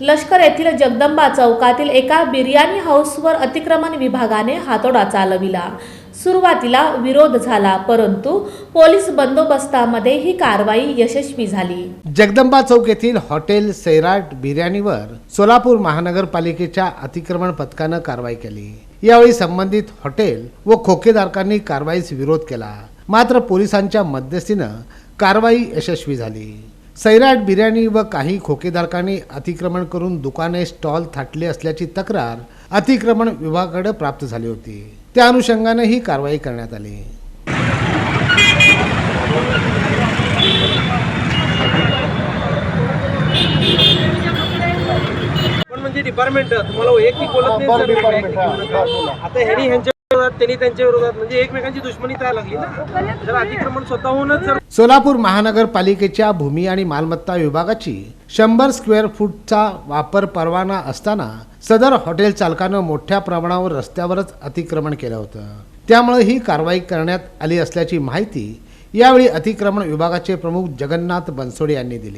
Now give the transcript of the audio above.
लष्कर येथील जगदंबा चौकातील एका बिर्याणी हाऊसवर अतिक्रमण विभागाने हातोडा चालविला. सुरुवातीला विरोध झाला परंतु पोलीस बंदोबस्तामध्ये ही कारवाई यशस्वी झाली. जगदंबा चौक येथील हॉटेल सैराट बिर्याणीवर सोलापूर महानगरपालिकेच्या अतिक्रमण पथकानं कारवाई केली. यावेळी संबंधित हॉटेल व खोकेधारकांनी कारवाईस विरोध केला. मात्र पोलिसांच्या मध्यस्थीनं कारवाई यशस्वी झाली. सैराट बिर्याणी व काही खोकेधारकांनी अतिक्रमण करून दुकाने स्टॉल थाटले असल्याची तक्रार अतिक्रमण विभागाकडे प्राप्त झाली होती. त्या अनुषंगाने ही कारवाई करण्यात आली. पण म्हणजे डिपार्टमेंट तुम्हाला नका. आता ह्यांनी ह्यांच्या त्यांनी त्यांच्या विरोधात म्हणजे एकमेकांची दुश्मनी तयार लागली ना. जर अतिक्रमण स्वतःहूनच जर सोलापूर महानगरपालिकेच्या भूमी आणि मालमत्ता विभागाची शंभर स्क्वेअर फूटचा वापर परवाना असताना सदर हॉटेल चालकानं मोठ्या प्रमाणावर रस्त्यावरच अतिक्रमण केलं होतं. त्यामुळे ही कारवाई करण्यात आली असल्याची माहिती यावेळी अतिक्रमण विभागाचे प्रमुख जगन्नाथ बनसोडे यांनी दिली.